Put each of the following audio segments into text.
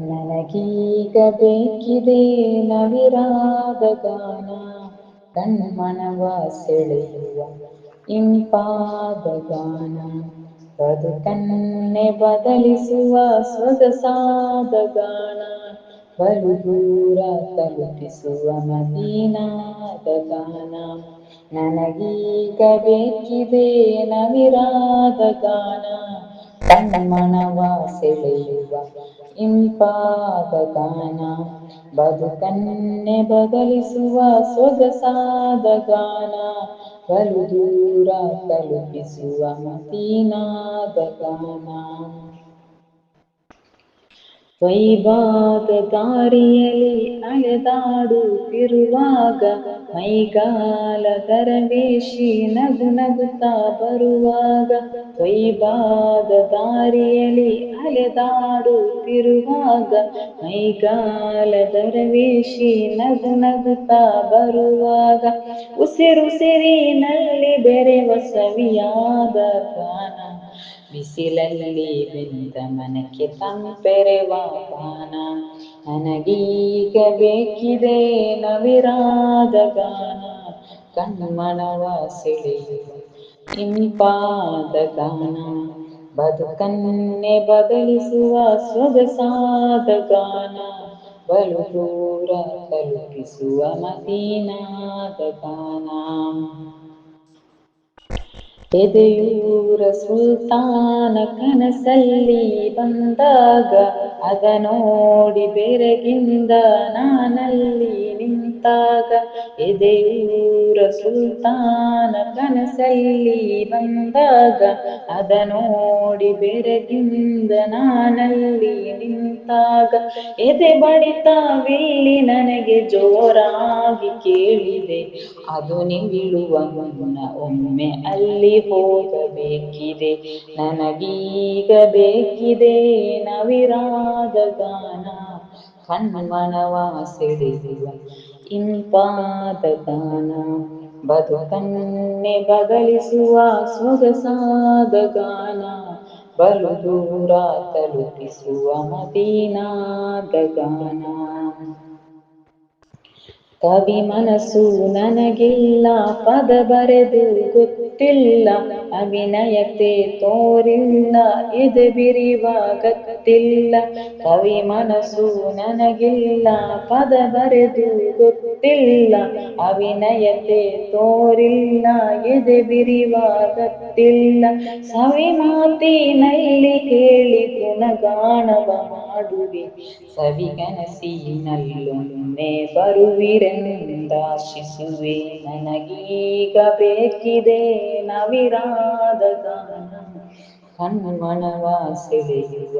ನನಗೀಗ ಬೇಕಿದೆ ನವಿರಾದ ಗಾನ. ಕಣ್ಮನವ ಸೆಳೆಯುವ ಇಂಪಾದ ಗಾನ. ಬದುಕನ್ನೇ ಬದಲಿಸುವ ಸೊಗಸಾದ ಗಾನ. ಬಲು ದೂರ ತಲುಪಿಸುವ ಮದೀನಾದ ಗಾನ. ನನಗೀಗ ಬೇಕಿದೆ ನವಿರಾದ ಗಾನ. ಕಣ್ಮನವ ಸೆಳೆಯುವ ಇಂಪಾದ ಗಾನ ಬದುಕನ್ನೆ ಬದಲಿಸುವ ಸೊಗಸಾದ ಗಾನ ಬಲು ದೂರ ತಲುಪಿಸುವ ಮದೀನಾದ ಗಾನ ವೈಭಾಗ ದಾರಿಯಲ್ಲಿ ಅಲೆದಾಡುತ್ತಿರುವಾಗ ಮೈಗಾಲ ದರವೇಶಿ ನಗು ನಗುತ್ತಾ ಬರುವಾಗ ವೈಭಾಗ ದಾರಿಯಲ್ಲಿ ಅಲೆದಾಡುತ್ತಿರುವಾಗ ಮೈಗಾಲ ದರವೇಶಿ ನಗು ನಗುತ್ತಾ ಬರುವಾಗ ಉಸಿರುಸಿರಿನಲ್ಲಿ ಬೆರೆವ ಸವಿಯಾದ ಗಾನ ಬಿಸಿಲಲ್ಲಿ ಬೆಂದ ಮನಕ್ಕೆ ತಂಪೆರೆವ ಗಾನ ನನಗೀಗ ಬೇಕಿದೆ ನವಿರಾದ ಗಾನ ಕಣ್ಮನವ ಸೆಳೆಯುವ ಇಂಪಾದ ಗಾನ ಬದುಕನ್ನೆ ಬದಲಿಸುವ ಸೊಗಸಾದ ಗಾನ ಬಲು ದೂರ ತಲುಪಿಸುವ ಮದೀನಾದ ಗಾನ ಎದೆಯೂರ ಸುಲ್ತಾನ ಕನಸಲ್ಲಿ ಬಂದಾಗ ಅದ ನೋಡಿ ಬೆರಗಿಂದ ನಾನಲ್ಲಿ ನಿಂತಾಗ ಎದೆಯೂರ ಸುಲ್ತಾನ ಕನಸಲ್ಲಿ ಬಂದಾಗ ಅದ ನೋಡಿ ಬೆರಗಿಂದ ನಾನಲ್ಲಿ ನಿಂತಾಗ ಎದೆ ಬಡಿತಾವಿಲ್ಲಿ ನನಗೆ ಜೋರಾಗಿ ಕೇಳಿದೆ, ಅದು ನಿಲ್ಲುವ ಮುನ್ನ ಒಮ್ಮೆ ಅಲ್ಲಿ ಹೋಗಬೇಕಿದೆ, ನನಗೀಗ ಬೇಕಿದೆ ನವಿರಾದ ಗಾನ ಕಣ್ಮನವ ಸೆಳೆಯುವ ಇಂಪಾದ ಗಾನ ಬದುಕನ್ನೆ ಬಗಲಿಸುವ ಸೊಗಸಾದ ಗಾನ. ಬಲು ದೂರ ತಲುಪಿಸುವ ಮದೀನಾದ ಗಾನ. ಕವಿ ಮನಸ್ಸು ನನಗಿಲ್ಲ ಪದ ಬರೆದು ಗೊತ್ತಿಲ್ಲ ಅಭಿನಯತೆ ತೋರಿಲ್ಲ ಎದೆ ಬಿರಿವ ಗತ್ತಿಲ್ಲ ಕವಿ ಮನಸ್ಸು ನನಗಿಲ್ಲ ಪದ ಬರೆದು ಗೊತ್ತಿಲ್ಲ ಅಭಿನಯತೆ ತೋರಿಲ್ಲ ಎದೆ ಬಿರಿವ ಗತ್ತಿಲ್ಲ ಸವಿ ಮಾತಿನಲ್ಲಿ ಹೇಳಿ ಗುಣಗಾಣವ ಮಾಡುವೆ ಸವಿಗನಸಿನಲ್ಲೊಮ್ಮೆ ಬರುವಿರೆಂದಾಶಿಸುವೆ ನನಗೀಗ ಬೇಕಿದೆ ನವಿರಾದ ಕಣ್ಮನವ ಸೆಳೆಯುವ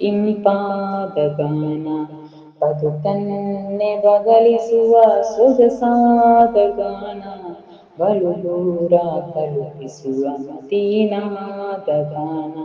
ಇಂಪಾದ ಗಾನ. ಬದುಕನ್ನೆ ಬಗಲಿಸುವ ಸೊಗಸಾದ ಗಾನ. ಬಲು ದೂರ ತಲುಪಿಸುವ ಮತೀನಾದ ಗಾನ.